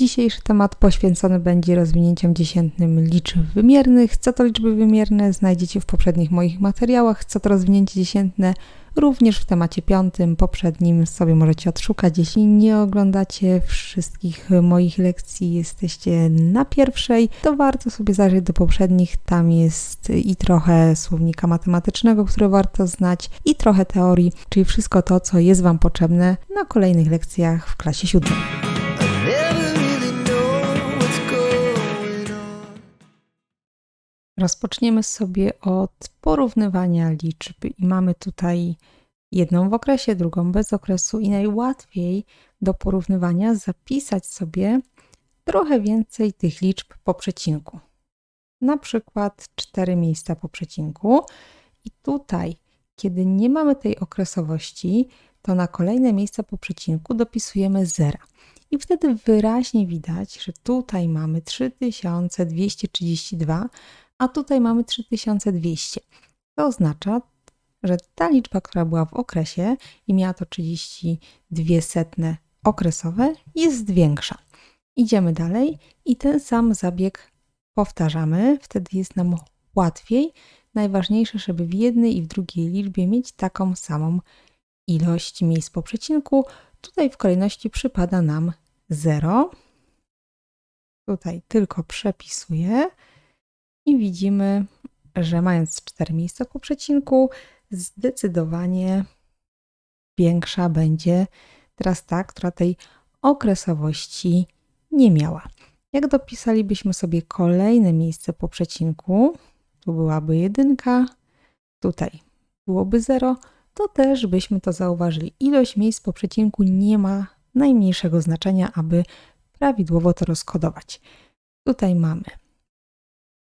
Dzisiejszy temat poświęcony będzie rozwinięciom dziesiętnym liczb wymiernych. Co to liczby wymierne znajdziecie w poprzednich moich materiałach. Co to rozwinięcie dziesiętne również w temacie piątym, poprzednim sobie możecie odszukać. Jeśli nie oglądacie wszystkich moich lekcji, jesteście na pierwszej, to warto sobie zajrzeć do poprzednich. Tam jest i trochę słownika matematycznego, które warto znać, i trochę teorii, czyli wszystko to, co jest Wam potrzebne na kolejnych lekcjach w klasie siódmej. Rozpoczniemy sobie od porównywania liczb i mamy tutaj jedną w okresie, drugą bez okresu i najłatwiej do porównywania zapisać sobie trochę więcej tych liczb po przecinku. Na przykład 4 miejsca po przecinku i tutaj, kiedy nie mamy tej okresowości, to na kolejne miejsca po przecinku dopisujemy zera. I wtedy wyraźnie widać, że tutaj mamy 3232, a tutaj mamy 3200. To oznacza, że ta liczba, która była w okresie i miała to 32 setne okresowe, jest większa. Idziemy dalej i ten sam zabieg powtarzamy, wtedy jest nam łatwiej. Najważniejsze, żeby w jednej i w drugiej liczbie mieć taką samą ilość miejsc po przecinku. Tutaj w kolejności przypada nam 0. Tutaj tylko przepisuję i widzimy, że mając 4 miejsca po przecinku, zdecydowanie większa będzie teraz ta, która tej okresowości nie miała. Jak dopisalibyśmy sobie kolejne miejsce po przecinku, tu byłaby jedynka, tutaj byłoby 0, to też byśmy to zauważyli. Ilość miejsc po przecinku nie ma najmniejszego znaczenia, aby prawidłowo to rozkodować. Tutaj mamy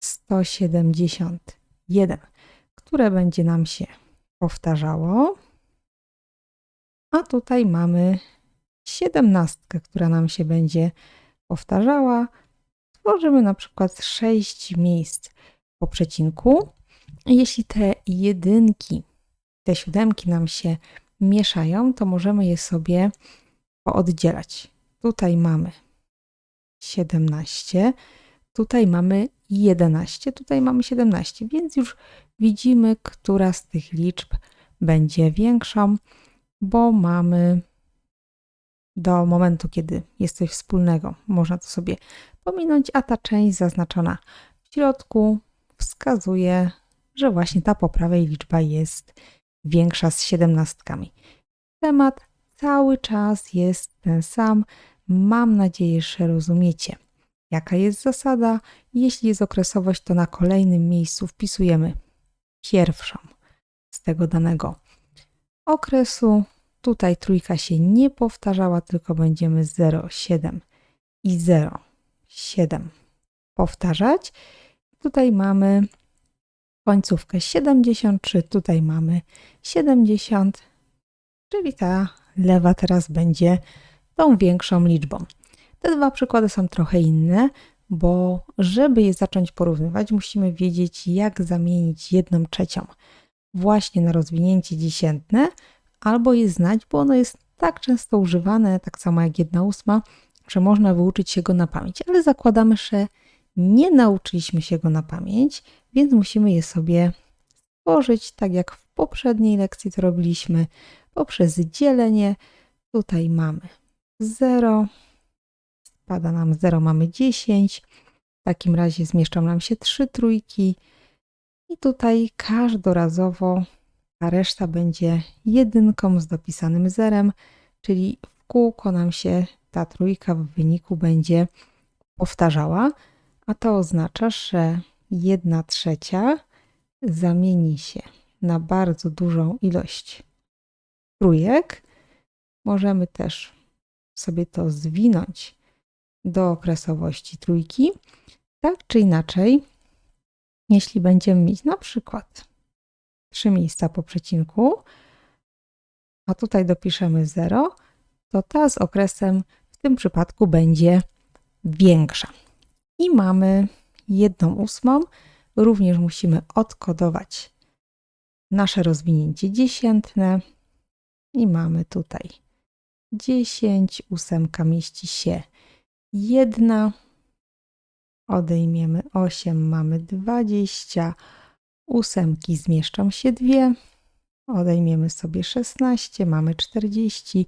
171, które będzie nam się powtarzało, a tutaj mamy 17, która nam się będzie powtarzała. Tworzymy na przykład 6 miejsc po przecinku. Jeśli te jedynki, te siódemki nam się mieszają, to możemy je sobie pooddzielać. Tutaj mamy 17, tutaj mamy 11, tutaj mamy 17, więc już widzimy, która z tych liczb będzie większą, bo mamy do momentu, kiedy jest coś wspólnego, można to sobie pominąć, a ta część zaznaczona w środku wskazuje, że właśnie ta po prawej liczba jest większa z siedemnastkami. Temat cały czas jest ten sam. Mam nadzieję, że rozumiecie, jaka jest zasada. Jeśli jest okresowość, to na kolejnym miejscu wpisujemy pierwszą z tego danego okresu. Tutaj trójka się nie powtarzała, tylko będziemy 0, 7 i 0, 7 powtarzać. Tutaj mamy końcówkę 73, tutaj mamy 70, czyli ta lewa teraz będzie tą większą liczbą. Te dwa przykłady są trochę inne, bo żeby je zacząć porównywać, musimy wiedzieć, jak zamienić jedną trzecią właśnie na rozwinięcie dziesiętne, albo je znać, bo ono jest tak często używane, tak samo jak jedna ósma, że można wyuczyć się go na pamięć, ale zakładamy, że nie nauczyliśmy się go na pamięć, więc musimy je sobie stworzyć, tak jak w poprzedniej lekcji to robiliśmy, poprzez dzielenie. Tutaj mamy 0, spada nam 0, mamy 10. W takim razie zmieszczą nam się 3 trójki. I tutaj każdorazowo ta reszta będzie jedynką z dopisanym zerem, czyli w kółko nam się ta trójka w wyniku będzie powtarzała, a to oznacza, że 1 trzecia zamieni się na bardzo dużą ilość trójek. Możemy też sobie to zwinąć do okresowości trójki. Tak czy inaczej, jeśli będziemy mieć na przykład trzy miejsca po przecinku, a tutaj dopiszemy 0, to ta z okresem w tym przypadku będzie większa. I mamy jedną ósmą. Również musimy odkodować nasze rozwinięcie dziesiętne. I mamy tutaj 10, ósemka mieści się 1, odejmiemy 8, mamy 20, ósemki zmieszczą się dwie, odejmiemy sobie 16, mamy 40,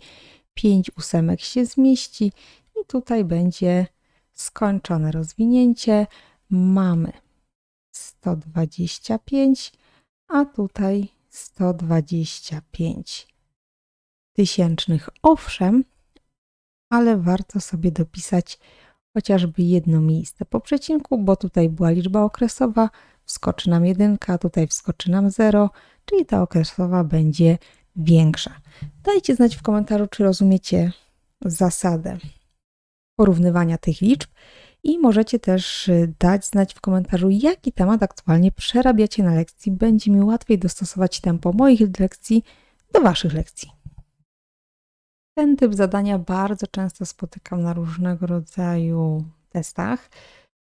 5 ósemek się zmieści i tutaj będzie skończone rozwinięcie. Mamy 125, a tutaj 125 tysięcznych. Owszem, ale warto sobie dopisać chociażby jedno miejsce po przecinku, bo tutaj była liczba okresowa, wskoczy nam jedynka, tutaj wskoczy nam 0, czyli ta okresowa będzie większa. Dajcie znać w komentarzu, czy rozumiecie zasadę porównywania tych liczb i możecie też y, dać znać w komentarzu, jaki temat aktualnie przerabiacie na lekcji. Będzie mi łatwiej dostosować tempo moich lekcji do Waszych lekcji. Ten typ zadania bardzo często spotykam na różnego rodzaju testach.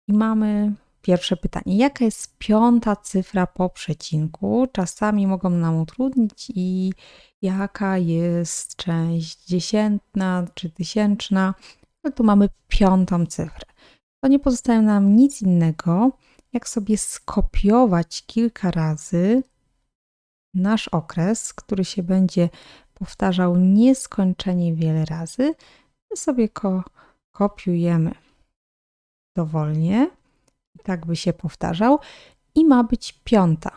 I mamy pierwsze pytanie. Jaka jest piąta cyfra po przecinku? Czasami mogą nam utrudnić i jaka jest część dziesiętna czy tysięczna? Ale tu mamy piątą cyfrę. To nie pozostaje nam nic innego, jak sobie skopiować kilka razy nasz okres, który się będzie powtarzał nieskończenie wiele razy. My sobie kopiujemy dowolnie, tak by się powtarzał i ma być piąta.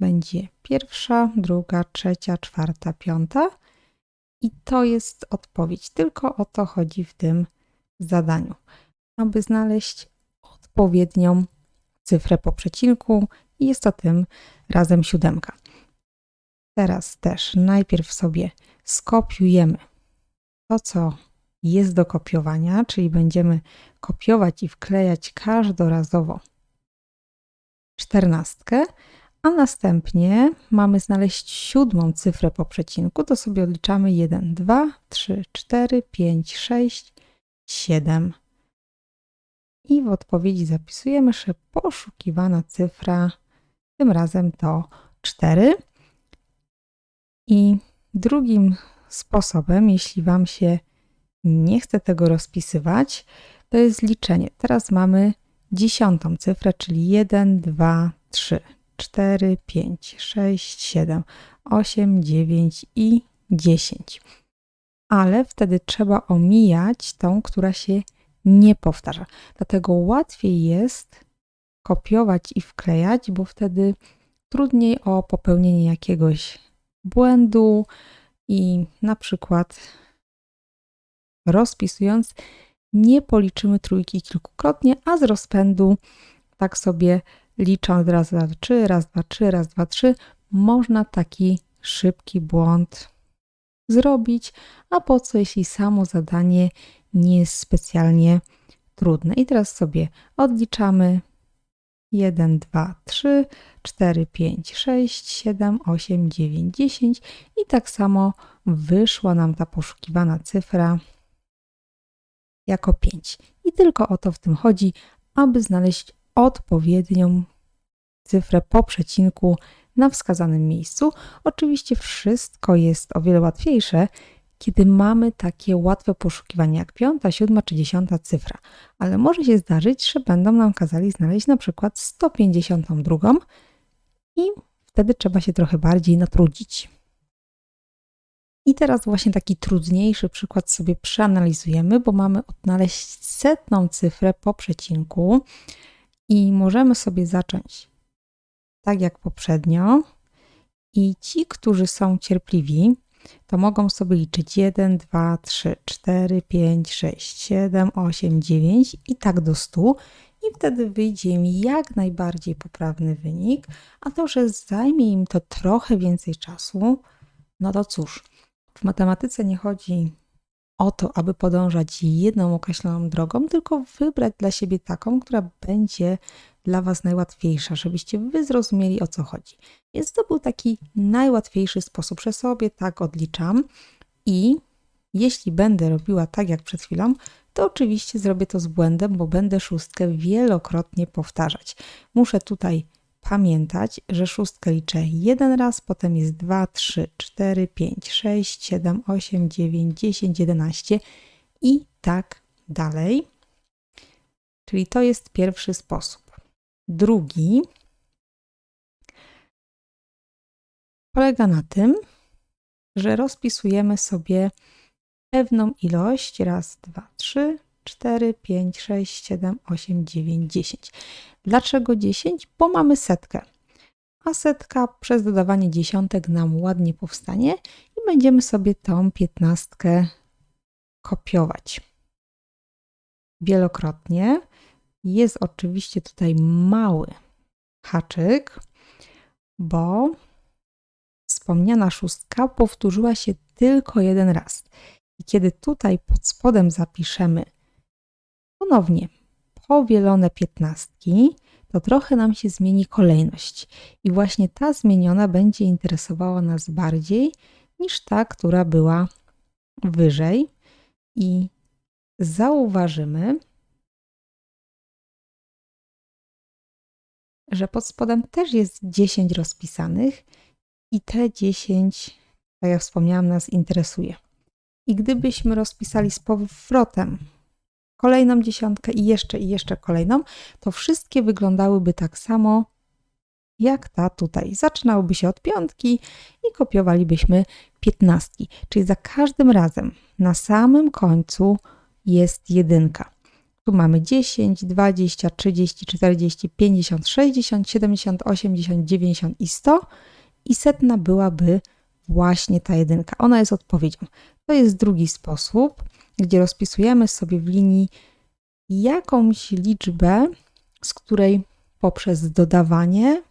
Będzie pierwsza, druga, trzecia, czwarta, piąta. I to jest odpowiedź. Tylko o to chodzi w tym zadaniu, aby znaleźć odpowiednią cyfrę po przecinku jest to tym razem siódemka. Teraz też najpierw sobie skopiujemy to, co jest do kopiowania, czyli będziemy kopiować i wklejać każdorazowo czternastkę, a następnie mamy znaleźć siódmą cyfrę po przecinku, to sobie odliczamy 1, 2, 3, 4, 5, 6, 7. I w odpowiedzi zapisujemy, że poszukiwana cyfra tym razem to 4. I drugim sposobem, jeśli Wam się nie chce tego rozpisywać, to jest liczenie. Teraz mamy dziesiątą cyfrę, czyli 1, 2, 3, 4, 5, 6, 7, 8, 9 i 10. Ale wtedy trzeba omijać tą, która się nie powtarza. Dlatego łatwiej jest kopiować i wklejać, bo wtedy trudniej o popełnienie jakiegoś błędu i na przykład rozpisując nie policzymy trójki kilkukrotnie, a z rozpędu tak sobie licząc raz, dwa, trzy, raz, dwa, trzy, raz, dwa, trzy, można taki szybki błąd zrobić, a po co, jeśli samo zadanie nie jest specjalnie trudne. I teraz sobie odliczamy 1, 2, 3, 4, 5, 6, 7, 8, 9, 10 i tak samo wyszła nam ta poszukiwana cyfra jako 5. I tylko o to w tym chodzi, aby znaleźć odpowiednią cyfrę po przecinku na wskazanym miejscu. Oczywiście wszystko jest o wiele łatwiejsze, kiedy mamy takie łatwe poszukiwanie jak piąta, siódma czy dziesiąta cyfra, ale może się zdarzyć, że będą nam kazali znaleźć na przykład 152 i wtedy trzeba się trochę bardziej natrudzić. I teraz właśnie taki trudniejszy przykład sobie przeanalizujemy, bo mamy odnaleźć setną cyfrę po przecinku i możemy sobie zacząć tak jak poprzednio. I ci, którzy są cierpliwi, to mogą sobie liczyć 1, 2, 3, 4, 5, 6, 7, 8, 9 i tak do 100. I wtedy wyjdzie im jak najbardziej poprawny wynik, a to, że zajmie im to trochę więcej czasu, no to cóż, w matematyce nie chodzi o to, aby podążać jedną określoną drogą, tylko wybrać dla siebie taką, która będzie dla Was najłatwiejsza, żebyście Wy zrozumieli o co chodzi. Więc to był taki najłatwiejszy sposób, że sobie tak odliczam i jeśli będę robiła tak jak przed chwilą, to oczywiście zrobię to z błędem, bo będę szóstkę wielokrotnie powtarzać. Muszę tutaj pamiętać, że szóstkę liczę jeden raz, potem jest 2, 3, 4, 5, 6, 7, 8, 9, 10, 11 i tak dalej. Czyli to jest pierwszy sposób. Drugi polega na tym, że rozpisujemy sobie pewną ilość. Raz, dwa, trzy, cztery, pięć, sześć, siedem, osiem, dziewięć, dziesięć. Dlaczego dziesięć? Bo mamy setkę. A setka przez dodawanie dziesiątek nam ładnie powstanie i będziemy sobie tą piętnastkę kopiować wielokrotnie. Jest oczywiście tutaj mały haczyk, bo wspomniana szóstka powtórzyła się tylko jeden raz. I kiedy tutaj pod spodem zapiszemy ponownie powielone piętnastki, to trochę nam się zmieni kolejność. I właśnie ta zmieniona będzie interesowała nas bardziej niż ta, która była wyżej. I zauważymy, że pod spodem też jest 10 rozpisanych i te 10, tak jak wspomniałam, nas interesuje. I gdybyśmy rozpisali z powrotem kolejną dziesiątkę i jeszcze i jeszcze kolejną, to wszystkie wyglądałyby tak samo jak ta tutaj. Zaczynałyby się od piątki i kopiowalibyśmy piętnastki. Czyli za każdym razem na samym końcu jest jedynka. Tu mamy 10, 20, 30, 40, 50, 60, 70, 80, 90 i 100 i setna byłaby właśnie ta jedynka. Ona jest odpowiedzią. To jest drugi sposób, gdzie rozpisujemy sobie w linii jakąś liczbę, z której poprzez dodawanie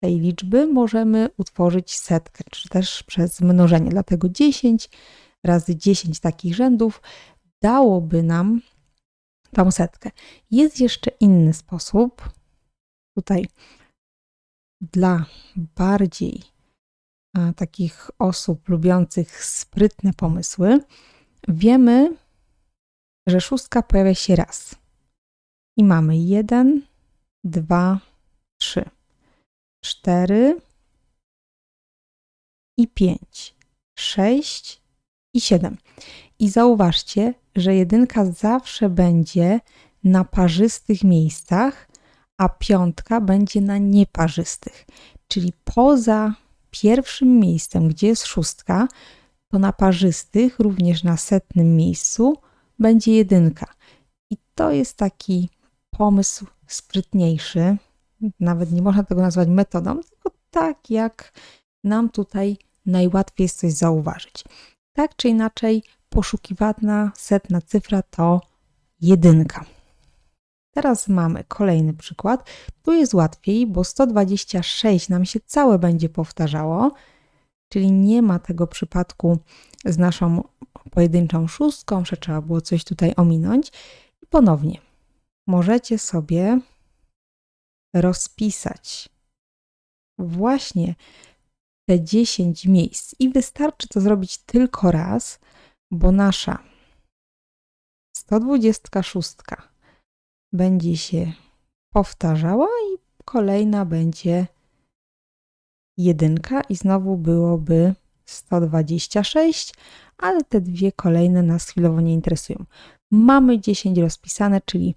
tej liczby możemy utworzyć setkę, czy też przez mnożenie. Dlatego 10 razy 10 takich rzędów dałoby nam tą setkę. Jest jeszcze inny sposób. Tutaj dla bardziej a, takich osób lubiących sprytne pomysły, wiemy, że szóstka pojawia się raz. I mamy jeden, dwa, trzy, cztery i pięć, sześć i siedem. I zauważcie, że jedynka zawsze będzie na parzystych miejscach, a piątka będzie na nieparzystych. Czyli poza pierwszym miejscem, gdzie jest szóstka, to na parzystych, również na setnym miejscu, będzie jedynka. I to jest taki pomysł sprytniejszy. Nawet nie można tego nazwać metodą, tylko tak, jak nam tutaj najłatwiej jest coś zauważyć. Tak czy inaczej, poszukiwana setna cyfra to jedynka. Teraz mamy kolejny przykład. Tu jest łatwiej, bo 126 nam się całe będzie powtarzało, czyli nie ma tego przypadku z naszą pojedynczą szóstką, że trzeba było coś tutaj ominąć. I ponownie możecie sobie rozpisać właśnie te 10 miejsc i wystarczy to zrobić tylko raz, bo nasza 126 będzie się powtarzała i kolejna będzie jedynka i znowu byłoby 126, ale te dwie kolejne nas chwilowo nie interesują. Mamy 10 rozpisane, czyli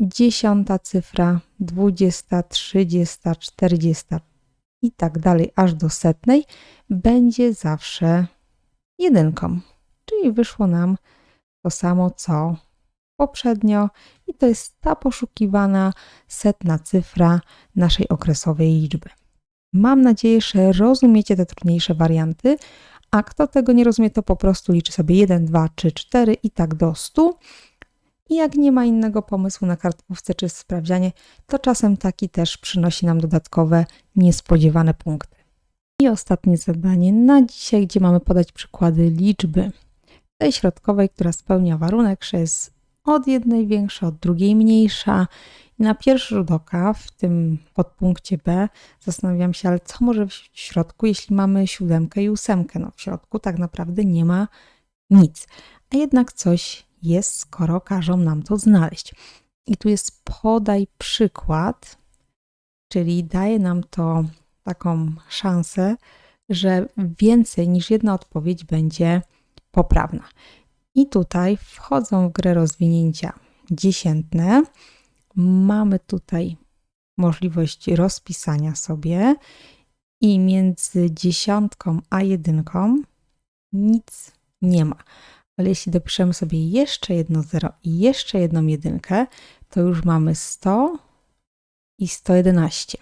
dziesiąta cyfra, 20, 30, 40 i tak dalej, aż do setnej, będzie zawsze jedynką. Czyli wyszło nam to samo co poprzednio i to jest ta poszukiwana setna cyfra naszej okresowej liczby. Mam nadzieję, że rozumiecie te trudniejsze warianty, a kto tego nie rozumie, to po prostu liczy sobie 1, 2, 3, 4 i tak do 100. I jak nie ma innego pomysłu na kartkówce czy sprawdzianie, to czasem taki też przynosi nam dodatkowe, niespodziewane punkty. I ostatnie zadanie na dzisiaj, gdzie mamy podać przykłady liczby tej środkowej, która spełnia warunek, że jest od jednej większa, od drugiej mniejsza. Na pierwszy rzut oka w tym podpunkcie B zastanawiam się, ale co może w środku, jeśli mamy siódemkę i ósemkę? No w środku tak naprawdę nie ma nic, a jednak coś jest, skoro każą nam to znaleźć. I tu jest podaj przykład, czyli daje nam to taką szansę, że więcej niż jedna odpowiedź będzie poprawna. I tutaj wchodzą w grę rozwinięcia dziesiętne. Mamy tutaj możliwość rozpisania sobie i między dziesiątką a jedynką nic nie ma. Ale jeśli dopiszemy sobie jeszcze jedno zero i jeszcze jedną jedynkę, to już mamy 100 i 111.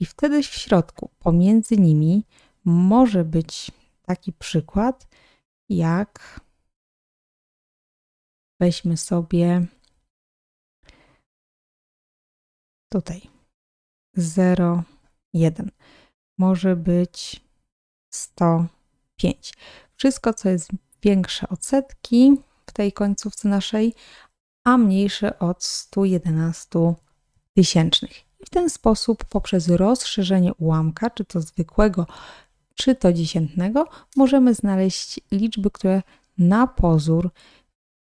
I wtedy w środku, pomiędzy nimi, może być taki przykład, jak weźmy sobie tutaj 0, 1. Może być 105. Wszystko, co jest większe od setki w tej końcówce naszej, a mniejsze od 111 tysięcznych. I w ten sposób, poprzez rozszerzenie ułamka, czy to zwykłego, czy to dziesiętnego, możemy znaleźć liczby, które na pozór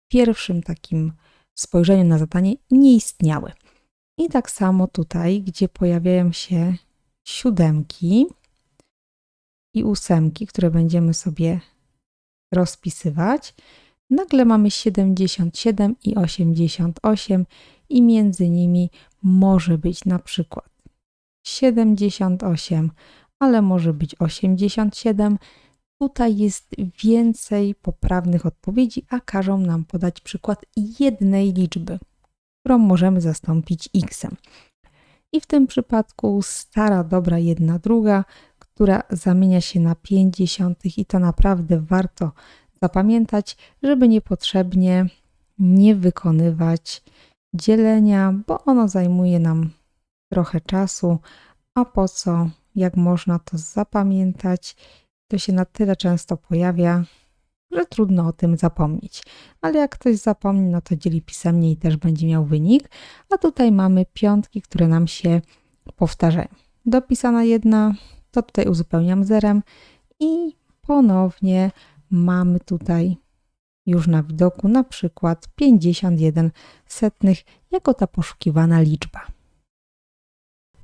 w pierwszym takim spojrzeniu na zadanie nie istniały. I tak samo tutaj, gdzie pojawiają się siódemki i ósemki, które będziemy sobie rozpisywać, nagle mamy 77 i 88 i między nimi może być na przykład 78, ale może być 87. Tutaj jest więcej poprawnych odpowiedzi, a każą nam podać przykład jednej liczby, którą możemy zastąpić x. I w tym przypadku stara, dobra jedna druga, która zamienia się na 50 i to naprawdę warto zapamiętać, żeby niepotrzebnie nie wykonywać dzielenia, bo ono zajmuje nam trochę czasu, a po co, jak można to zapamiętać, to się na tyle często pojawia, że trudno o tym zapomnieć. Ale jak ktoś zapomni, no to dzieli pisemnie i też będzie miał wynik. A tutaj mamy piątki, które nam się powtarzają. Dopisana jedna, to tutaj uzupełniam zerem i ponownie mamy tutaj już na widoku na przykład 51 setnych jako ta poszukiwana liczba.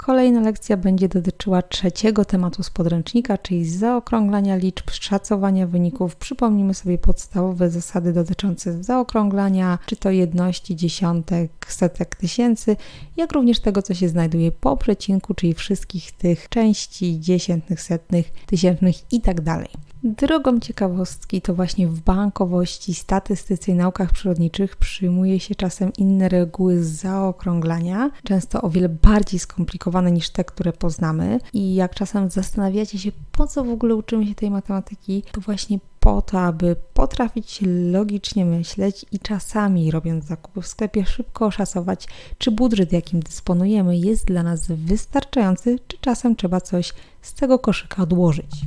Kolejna lekcja będzie dotyczyła trzeciego tematu z podręcznika, czyli zaokrąglania liczb, szacowania wyników. Przypomnijmy sobie podstawowe zasady dotyczące zaokrąglania, czy to jedności, dziesiątek, setek tysięcy, jak również tego, co się znajduje po przecinku, czyli wszystkich tych części dziesiętnych, setnych, tysięcznych i tak. Drogą ciekawostki to właśnie w bankowości, statystyce i naukach przyrodniczych przyjmuje się czasem inne reguły zaokrąglania, często o wiele bardziej skomplikowane niż te, które poznamy. I jak czasem zastanawiacie się, po co w ogóle uczymy się tej matematyki, to właśnie po to, aby potrafić logicznie myśleć i czasami, robiąc zakupy w sklepie, szybko oszacować, czy budżet, jakim dysponujemy, jest dla nas wystarczający, czy czasem trzeba coś z tego koszyka odłożyć.